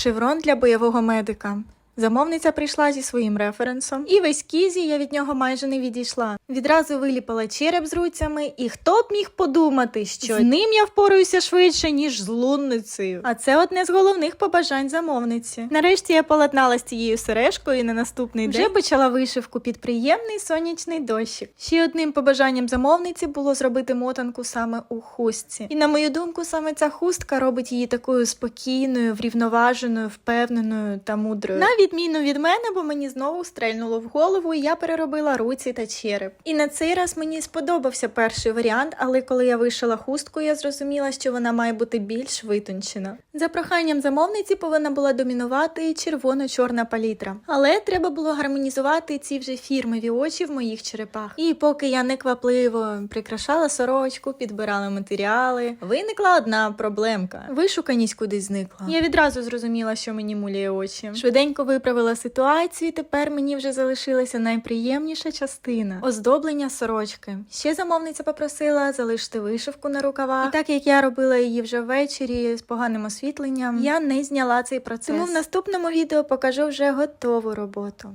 Шеврон для бойового медика. Замовниця прийшла зі своїм референсом, і в ескізі я від нього майже не відійшла. Відразу виліпала череп з руцями, і хто б міг подумати, що з ним я впораюся швидше, ніж з лунницею. А це одне з головних побажань замовниці. Нарешті я поладнала з цією сережкою і на наступний день вже почала вишивку під приємний сонячний дощик. Ще одним побажанням замовниці було зробити мотанку саме у хустці. І на мою думку, саме ця хустка робить її такою спокійною, врівноваженою, впевненою та мудрою. На відміну від мене, бо мені знову стрельнуло в голову, і я переробила руці та череп. І на цей раз мені сподобався перший варіант, але коли я вишила хустку, я зрозуміла, що вона має бути більш витончена. За проханням замовниці повинна була домінувати червоно-чорна палітра. Але треба було гармонізувати ці вже фірмові очі в моїх черепах. І поки я неквапливо прикрашала сорочку, підбирала матеріали, виникла одна проблемка. Вишуканість кудись зникла. Я відразу зрозуміла, що мені муляє очі. Швиденько виправила ситуацію. Тепер мені вже залишилася найприємніша частина оздоблення сорочки. Ще замовниця попросила залишити вишивку на рукавах. І так як я робила її вже ввечері з поганим освітленням, я не зняла цей процес. Тому в наступному відео покажу вже готову роботу.